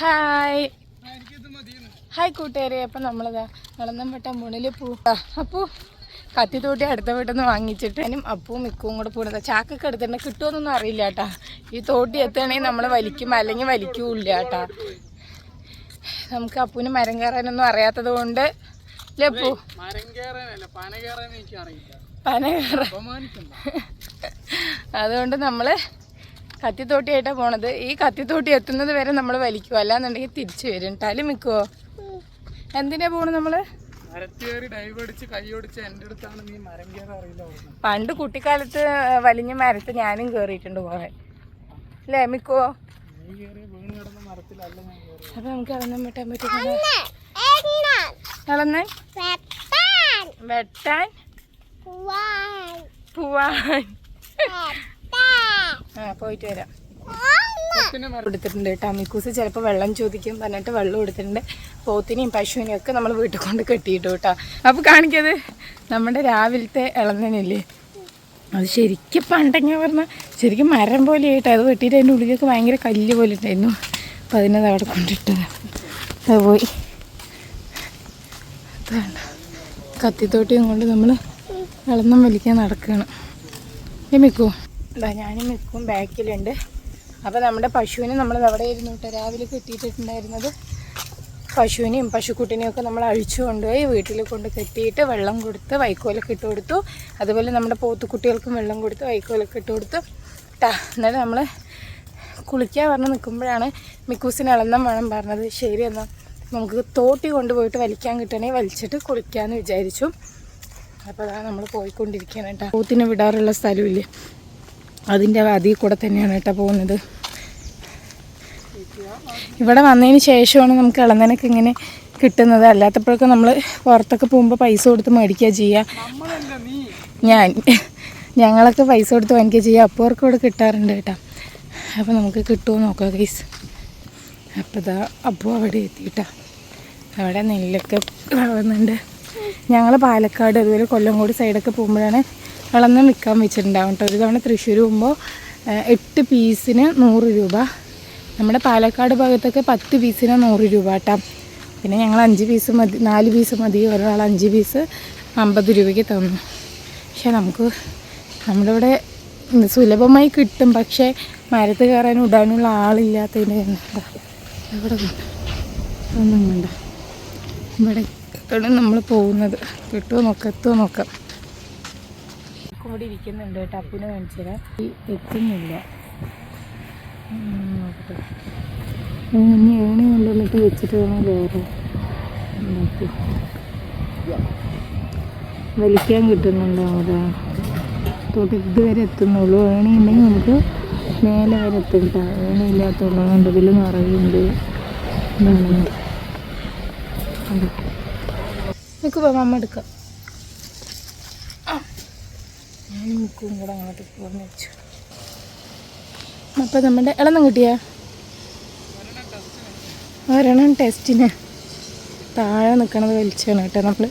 Hi hi കൂട്ടുകാരെ. അപ്പം നമ്മളിതാ വളർന്നംപെട്ട മുണിൽ പൂ അപ്പൂ കത്തി തോട്ടി അടുത്ത വീട്ടിൽ നിന്ന് വാങ്ങിച്ചിട്ട് ഞാനും അപ്പവും മിക്കവും കൂടെ പോകുന്നത് ചാക്കൊക്കെ എടുത്തിട്ടുണ്ട് കിട്ടുമെന്നൊന്നും അറിയില്ല കേട്ടാ. ഈ തോട്ടി എത്തുകയാണെങ്കിൽ നമ്മൾ വലിക്കും അല്ലെങ്കിൽ വലിക്കൂല്ല കേട്ടാ. നമുക്ക് അപ്പൂന് മരം കയറാനൊന്നും അറിയാത്തത് കൊണ്ട് കയറാനല്ല പന കയറാൻ അതുകൊണ്ട് നമ്മൾ കത്തിത്തോട്ടിയായിട്ടാണ് പോണത്. ഈ കത്തിത്തോട്ടി എത്തുന്നത് വരെ നമ്മൾ വലിക്കുക അല്ലാന്നുണ്ടെങ്കിൽ തിരിച്ചു വരും. ടലി മിക്കുവോ? എന്തിനാ പോണു നമ്മൾ. പണ്ട് കുട്ടിക്കാലത്ത് വലിഞ്ഞ മരത്ത് ഞാനും കേറിയിട്ടുണ്ട് പോകാൻ. അല്ലേ മിക്കുവോ? അപ്പൊ നമുക്ക് അതൊന്നും വെട്ടാൻ പറ്റും അളന്ന് വെട്ടാൻ. പോവാൻ. ആ പോയിട്ട് വരാം. കൊടുത്തിട്ടുണ്ട് കേട്ടോ. അമ്മിക്കൂസ് ചിലപ്പോൾ വെള്ളം ചോദിക്കും പറഞ്ഞിട്ട് വെള്ളം കൊടുത്തിട്ടുണ്ട്. പോത്തിനെയും പശുവിനെയും ഒക്കെ നമ്മൾ വീട്ടിൽ കൊണ്ട് കെട്ടിയിട്ടു കേട്ടോ. അപ്പോൾ കാണിക്കത് നമ്മുടെ രാവിലത്തെ ഇളന്നനില്ലേ അത് ശരിക്കും പണ്ടെങ്ങനെ പറഞ്ഞാൽ ശരിക്കും മരം പോലെ ആയിട്ട്. അത് വെട്ടിയിട്ട് അതിന്റെ ഉള്ളിലേക്ക് ഭയങ്കര കല്ല് പോലെ ഉണ്ടായിരുന്നു. അപ്പം അതിനത് അവിടെ കൊണ്ടിട്ടത്. അത് പോയി. അതാണ് കത്തിത്തോട്ടിയും കൊണ്ട് നമ്മൾ വെള്ളം വലിക്കാൻ നടക്കുകയാണ്. മിക്കോ ഞാനും നിൽക്കും ബാക്കിലുണ്ട്. അപ്പോൾ നമ്മുടെ പശുവിനെ നമ്മൾ അവിടെ ഇരുന്നു കേട്ടോ. രാവിലെ കെട്ടിയിട്ടിട്ടുണ്ടായിരുന്നത് പശുവിനെയും പശുക്കുട്ടിനെയും ഒക്കെ നമ്മൾ അഴിച്ചു കൊണ്ടുപോയി വീട്ടിൽ കൊണ്ട് കെട്ടിയിട്ട് വെള്ളം കൊടുത്ത് വൈക്കോലൊക്കെ ഇട്ട് കൊടുത്തു. അതുപോലെ നമ്മുടെ പോത്തുകുട്ടികൾക്കും വെള്ളം കൊടുത്ത് വൈക്കോലൊക്കെ ഇട്ട് കൊടുത്തു. ട്ടാ എന്നാലും നമ്മൾ കുളിക്കാൻ പറഞ്ഞ് നിൽക്കുമ്പോഴാണ് മിക്കൂസിന് ഇളന്നം വേണം പറഞ്ഞത്. ശരി എന്നാൽ നമുക്ക് തോട്ടി കൊണ്ടുപോയിട്ട് വലിക്കാൻ കിട്ടണേ വലിച്ചിട്ട് കുളിക്കാമെന്ന് വിചാരിച്ചു. അപ്പോൾ അതാണ് നമ്മൾ പോയിക്കൊണ്ടിരിക്കുകയാണ് കേട്ടോ പോത്തിനെ വിടാറുള്ള സ്ഥലമില്ലേ? അതിന്റെ അതിൽ കൂടെ തന്നെയാണ് കേട്ടോ പോകുന്നത്. ഇവിടെ വന്നതിന് ശേഷമാണ് നമുക്ക് ഇളനനൊക്കെ ഇങ്ങനെ കിട്ടുന്നത്. അല്ലാത്തപ്പോഴൊക്കെ നമ്മൾ പുറത്തൊക്കെ പോകുമ്പോൾ പൈസ കൊടുത്ത് മേടിക്കുക ചെയ്യുക. ഞാൻ ഞങ്ങളൊക്കെ പൈസ കൊടുത്ത് വാങ്ങിക്കുക ചെയ്യുക. അപ്പോൾ അവർക്ക് ഇവിടെ കിട്ടാറുണ്ട് കേട്ടോ. അപ്പോൾ നമുക്ക് കിട്ടുമോ നോക്കാം ഗൈസ് അപ്പോൾ ഇതാ അപ്പോൾ അവിടെ എത്തിയിട്ടാ. അവിടെ നെല്ലൊക്കെ വളർന്നുണ്ട്. ഞങ്ങൾ പാലക്കാട് അതുപോലെ കൊല്ലംകോട് സൈഡൊക്കെ പോകുമ്പോഴാണ് വളർന്ന് വിൽക്കാൻ വെച്ചിട്ടുണ്ടാവും കേട്ടോ. ഒരു തവണ തൃശ്ശൂർ പോകുമ്പോൾ എട്ട് പീസിന് നൂറ് രൂപ. നമ്മുടെ പാലക്കാട് ഭാഗത്തൊക്കെ പത്ത് പീസിന് നൂറ് രൂപ കേട്ടോ. പിന്നെ ഞങ്ങൾ അഞ്ച് പീസ് മതി നാല് പീസ് മതി. ഒരാൾ അഞ്ച് പീസ് അമ്പത് രൂപയ്ക്ക് തന്നു. പക്ഷെ നമുക്ക് നമ്മുടെ ഇവിടെ സുലഭമായി കിട്ടും. പക്ഷേ മരത്ത് കയറാൻ ഇടാനുള്ള ആളില്ലാത്തതിന്റെ ഇവിടെ? ഒന്നും വേണ്ട. ഇവിടെ നമ്മൾ പോകുന്നത്. കിട്ടുമോ നോക്കാം എത്തുമോ നോക്കാം. ഇവിടെ ഇരിക്കുന്നുണ്ട് കേട്ടോ. അപ്പിനെ കാണിച്ചത് എത്തുന്നില്ല. ഇനി ഏണി കൊണ്ടുവന്നിട്ട് വെച്ചിട്ട് വേണം വേറെ വലിക്കാൻ കിട്ടുന്നുണ്ടോ അവിടെ? തൊട്ട് ഇതുവരെ എത്തുന്നുള്ളൂ. ഏണി ഉണ്ടെങ്കിൽ നമുക്ക് മേലെ വരെ എത്തും കേട്ടോ. ഏണി ഇല്ലാത്തതുകൊണ്ട് ഇതിൽ നിറയുണ്ട്. എന്നാണ് നമുക്ക് പോവാം. അമ്മ എടുക്കാം ആ. ഞാനും മുക്കും കൂടെ അങ്ങോട്ട് പോകുന്ന വെച്ചു. അപ്പം നമ്മുടെ ഇളന്നും കിട്ടിയാ? ഒരെണ്ണം ടെസ്റ്റിന്. താഴെ നിൽക്കണത് വലിച്ചാണ് കേട്ടോ. നമ്മൾ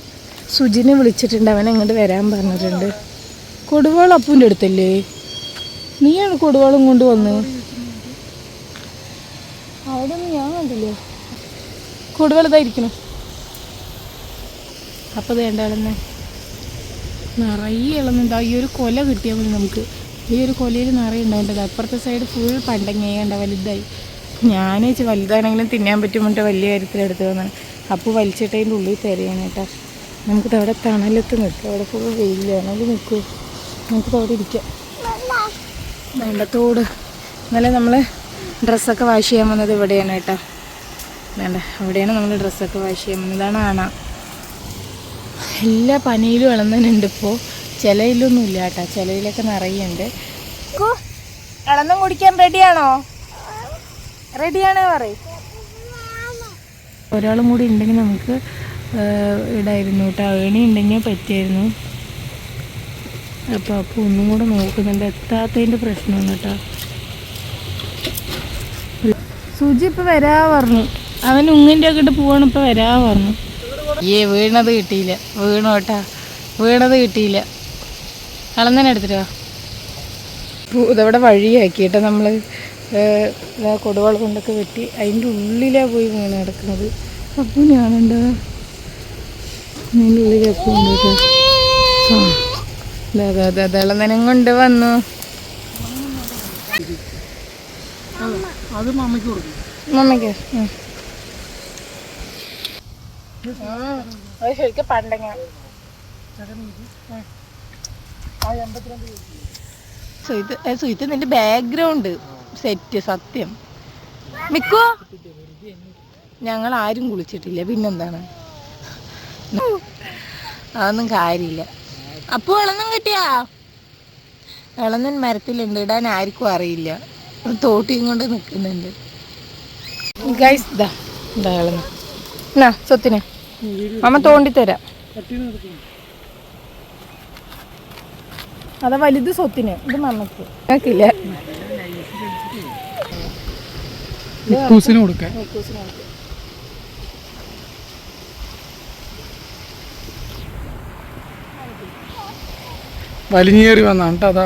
സുജിനെ വിളിച്ചിട്ടുണ്ട്. അവൻ ഇങ്ങോട്ട് വരാൻ പറഞ്ഞിട്ടുണ്ട്. കൊടുവാൾ അപ്പൂന്റെ അടുത്തല്ലേ? നീയാണ് കൊടുവാളും കൊണ്ട് വന്ന്? അവിടെ ഒന്നും ഞാൻ കണ്ടില്ലേ? കൊടുവാൾ ഇതായിരിക്കണം അപ്പോൾ വേണ്ട നിറയെ ഇളന്നുണ്ട് ഈ ഒരു കൊല കിട്ടിയാൽ മതി നമുക്ക്. ഈ ഒരു കൊലയിൽ നിറയെ ഉണ്ടാവേണ്ടത് അപ്പുറത്തെ സൈഡ് ഫുൾ പണ്ടങ്ങേണ്ട വലുതായി. ഞാൻ വെച്ച് വലുതാണെങ്കിലും തിന്നാൻ പറ്റുമ്പോൾ വലിയ കാര്യത്തിലെടുത്ത് വന്നാണ് അപ്പോൾ വലിച്ചിട്ട് അതിന്റെ ഉള്ളിൽ തരികയാണ് കേട്ടോ. നമുക്കിത് അവിടെ തണലത്ത് നിൽക്കാം. അവിടെ ഫുൾ വെയിലാണ് അത് നിൽക്കൂ. നമുക്കിത് അവിടെ ഇരിക്കാം. വേണ്ട തോട്. ഇന്നലെ നമ്മൾ ഡ്രസ്സൊക്കെ വാഷ് ചെയ്യാൻ വന്നത് ഇവിടെയാണ് കേട്ടോ. വേണ്ട അവിടെയാണ് നമ്മൾ ഡ്രസ്സൊക്കെ വാഷ് ചെയ്യാൻ വന്നത്. ഇതാണ് ആണ എല്ലാ പനിയിലും ഇളന്നനുണ്ട് ഇപ്പോൾ ചിലയിലൊന്നും ഇല്ല കേട്ടോ ചിലയിലൊക്കെ നിറയുണ്ട് ഇളന്നും കുടിക്കാൻ റെഡിയാണോ റെഡിയാണോ പറയും. ഒരാളും കൂടി ഉണ്ടെങ്കിൽ നമുക്ക് ഇടായിരുന്നു കേട്ടോ. ഏണി ഉണ്ടെങ്കിൽ പറ്റിയായിരുന്നു. അപ്പോൾ അപ്പോൾ ഒന്നും കൂടെ നോക്കുന്നുണ്ട്. എത്താത്തതിന്റെ പ്രശ്നമാണ് കേട്ടോ. സുജി ഇപ്പോൾ വരാ പറഞ്ഞു. അവൻ ഉങ്ങിന്റെ ഒക്കെ ഇട്ട് പോവാണ് ഇപ്പോൾ വരാ പറഞ്ഞു. ഏ വീണത് കിട്ടിയില്ല. വീണു കേട്ടാ. വീണത് കിട്ടിയില്ല. കളന്നനെ എടുത്തിട്ടോ? ഇതവിടെ വഴിയാക്കിയിട്ട് നമ്മൾ കൊടുവാൾ കൊണ്ടൊക്കെ വെട്ടി അതിന്റെ ഉള്ളിലാണ് പോയി വീണ് കിടക്കുന്നത്. അപ്പോൾ ഞാനുണ്ട് അതിന്റെ ഉള്ളിലേക്ക് കേട്ടോ ആ അതെ അതെ അതെ ഇളനനം കൊണ്ട് വന്നു. മമ്മയ്ക്ക്. അത് ശരിക്കും പണ്ടങ്ങ സുഹിത്ത് നിന്റെ ബാക്ക്ഗ്രൗണ്ട് സെറ്റ് സത്യം. മിക്കോ? ഞങ്ങൾ ആരും കുളിച്ചിട്ടില്ല. പിന്നെന്താണ്? അതൊന്നും കാര്യമില്ല. അപ്പോൾ ഇളന്നും കിട്ടിയാ? ഇളന്നൻ മരത്തിലുണ്ട്. ഇടാൻ ആർക്കും അറിയില്ല. തോട്ടിയും കൊണ്ട് നിൽക്കുന്നുണ്ട് ഗൈസ് ദാ ഇതാ ഇളന്ന് സ്വത്തിന്. അമ്മ തോണ്ടിത്തരാം. തരാം അതാ വലുത് സ്വത്തിന്. ഇത് മമ്മക്ക്. വലിഞ്ഞേറി വന്നാണ് കേട്ടോ അതാ.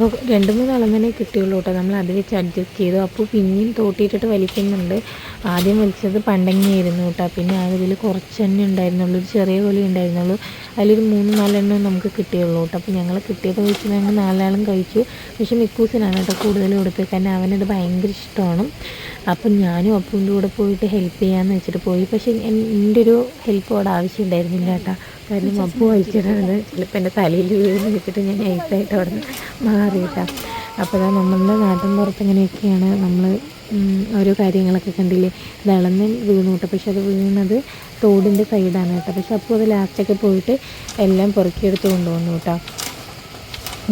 അപ്പോൾ രണ്ട് മൂന്ന് ഇളങ്ങനെ കിട്ടിയുള്ളൂ കേട്ടോ. നമ്മൾ അത് വെച്ച് അഡ്ജസ്റ്റ് ചെയ്തു. അപ്പോൾ പിന്നെയും തോട്ടിയിട്ടിട്ട് വലിക്കുന്നുണ്ട്. ആദ്യം വലിച്ചത് പണ്ടങ്ങിയായിരുന്നു കേട്ടോ. പിന്നെ അതിൽ കുറച്ച് തന്നെ ഉണ്ടായിരുന്നുള്ളൂ. ഒരു ചെറിയ കൊലി ഉണ്ടായിരുന്നുള്ളൂ. അതിലൊരു മൂന്ന് നാലെണ്ണം നമുക്ക് കിട്ടിയുള്ളൂ കേട്ടോ. അപ്പോൾ ഞങ്ങൾ കിട്ടിയത് വെച്ച് ഞങ്ങൾ നാലാളും കഴിച്ചു. പക്ഷേ മിക്കൂസിനാണ് കേട്ടോ കൂടുതൽ കൊടുത്തത്. കാരണം അവനത് ഭയങ്കര ഇഷ്ടമാണ്. അപ്പം ഞാനും അപ്പൂന്റെ കൂടെ പോയിട്ട് ഹെൽപ്പ് ചെയ്യാമെന്ന് വെച്ചിട്ട് പോയി. പക്ഷേ എൻ- എന്റെ ഒരു ഹെൽപ്പ് അവിടെ ആവശ്യമുണ്ടായിരുന്നില്ല കേട്ടോ. കാരണം അപ്പു വലിച്ചിടുന്നത് ചിലപ്പോൾ എന്റെ തലയിൽ വീഴുന്ന വെച്ചിട്ട് ഞാൻ നൈസായിട്ട് അവിടെ നിന്ന് മാറിയിട്ടാ. അപ്പോൾ ഇതാ നമ്മളുടെ നാട്ടിൻ പുറത്ത് ഇങ്ങനെയൊക്കെയാണ് നമ്മൾ ഓരോ കാര്യങ്ങളൊക്കെ കണ്ടില്ലേ? വിളന്ന് വീണു കേട്ടോ. പക്ഷെ അത് വീണത് തോടിന്റെ സൈഡാണ് കേട്ടോ. പക്ഷെ അപ്പോൾ അത് ലാസ്റ്റൊക്കെ പോയിട്ട് എല്ലാം പെറുക്കിയെടുത്ത് കൊണ്ടുവന്നു കേട്ടോ.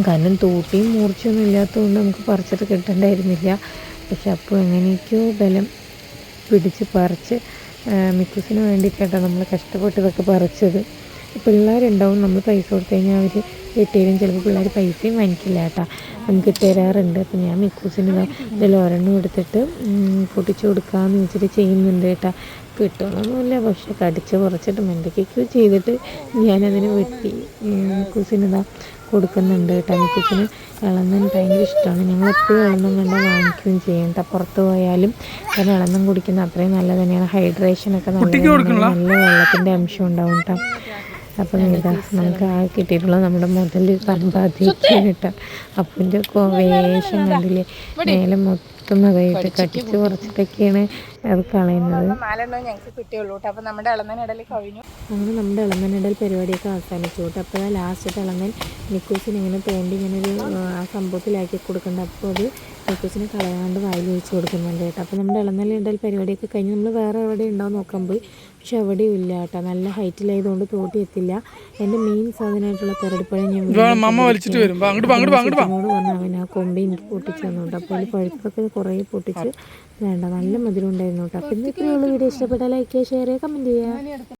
കാരണം തോട്ടിയും മൂർച്ചയൊന്നും ഇല്ലാത്തതുകൊണ്ട് നമുക്ക് പറിച്ചിട്ട് കിട്ടണ്ടായിരുന്നില്ല. പക്ഷെ അപ്പോൾ എങ്ങനെയൊക്കെയോ ബലം പിടിച്ച് പറിച്ച് മിക്കുസിന് വേണ്ടിയിട്ടാണ് നമ്മൾ കഷ്ടപ്പെട്ട് ഇതൊക്കെ പറിച്ചത്. പിള്ളേരുണ്ടാവും നമ്മൾ പൈസ കൊടുത്തു കഴിഞ്ഞാൽ അവർ ഇട്ടേരും ചിലപ്പോൾ പിള്ളേർ പൈസയും വാങ്ങിക്കില്ല കേട്ടോ. നമുക്ക് തരാറുണ്ട് അപ്പോൾ ഞാൻ മിക്കൂസിന് ഇതിൽ ഒരെണ്ണം എടുത്തിട്ട് പൊട്ടിച്ചു കൊടുക്കാമെന്ന് വെച്ചിട്ട് ചെയ്യുന്നുണ്ട് കേട്ടോ. കിട്ടണമെന്നില്ല പക്ഷെ കടിച്ച് കുറച്ചിട്ട് എന്തൊക്കെയൊക്കെയോ ചെയ്തിട്ട് ഞാനതിന് വെട്ടി മിക്കൂസിന് ഇതാ കൊടുക്കുന്നുണ്ട് കേട്ടോ. മിക്കൂസിന് ഇളന്നൻ ഭയങ്കര ഇഷ്ടമാണ്. ഞങ്ങൾ എപ്പോഴും ഇളന്നം കണ്ടാൽ വാങ്ങിക്കുകയും ചെയ്യും കേട്ടോ. പുറത്ത് പോയാലും കാരണം ഇളന്നം കുടിക്കുന്ന അത്രയും നല്ലത് തന്നെയാണ്. ഹൈഡ്രേഷനൊക്കെ നല്ല നല്ല വെള്ളത്തിന്റെ അംശം ഉണ്ടാവും കേട്ടോ. അപ്പം ഇതാ നമുക്ക് ആ കിട്ടിയിട്ടുള്ള നമ്മുടെ മുതൽ സമ്പാദിക്കാൻ കേട്ടോ അപ്പന്റെ വേഷം കണ്ടില്ലേ മേലെ മൊത്തം അതായിട്ട് കട്ടിച്ച് കുറച്ചിട്ടൊക്കെയാണ് അത് കളയുന്നത്. നാലെണ്ണം ഞങ്ങൾക്ക് കിട്ടിയുള്ളൂ കേട്ടോ. അപ്പം നമ്മുടെ ഇളന്നനിടയിൽ കഴിഞ്ഞു. അങ്ങനെ നമ്മുടെ ഇളമനിടൽ പരിപാടിയൊക്കെ അവസാനിച്ചു കേട്ടോ. അപ്പോൾ ലാസ്റ്റ് ഇളമൻ നിക്കൂസിന് ഇങ്ങനെ തോണ്ടി ഇങ്ങനെ ഒരു ആ, ആ സംഭവത്തിലാക്കി കൊടുക്കുന്നുണ്ട് അപ്പോൾ അത് നിക്കൂസിന് കളയാണ്ട് വായിൽ വെച്ച് കൊടുക്കുന്നുണ്ട് കേട്ടോ. അപ്പോൾ നമ്മുടെ ഇളന്നനിടൽ പരിപാടിയൊക്കെ കഴിഞ്ഞ് നമ്മൾ വേറെ എവിടെ ഉണ്ടാവും നോക്കാൻ പോയി. പക്ഷെ എവിടെയും ഇല്ല കേട്ടോ. നല്ല ഹൈറ്റിലായതുകൊണ്ട് തോട്ടി എത്തില്ല. എന്റെ മെയിൻ സാധനമായിട്ടുള്ള തെരടിപ്പഴം ഞാൻ എന്നോട് പറഞ്ഞു അവൻ ആ കൊമ്പി എനിക്ക് പൊട്ടിച്ച് കേട്ടോ. അപ്പോൾ അതിൽ പഴുത്തൊക്കെ കുറേ പൊട്ടിച്ച് വേണ്ട നല്ല മധുരം ഉണ്ടായിരുന്നു കേട്ടോ. അപ്പോൾ ഇന്ന് ഇത്രയുള്ള വീഡിയോ ഇഷ്ടപ്പെട്ടാൽ ലൈക്ക് ചെയ്യുക ഷെയർ ചെയ്യുക കമന്റ് ചെയ്യുക.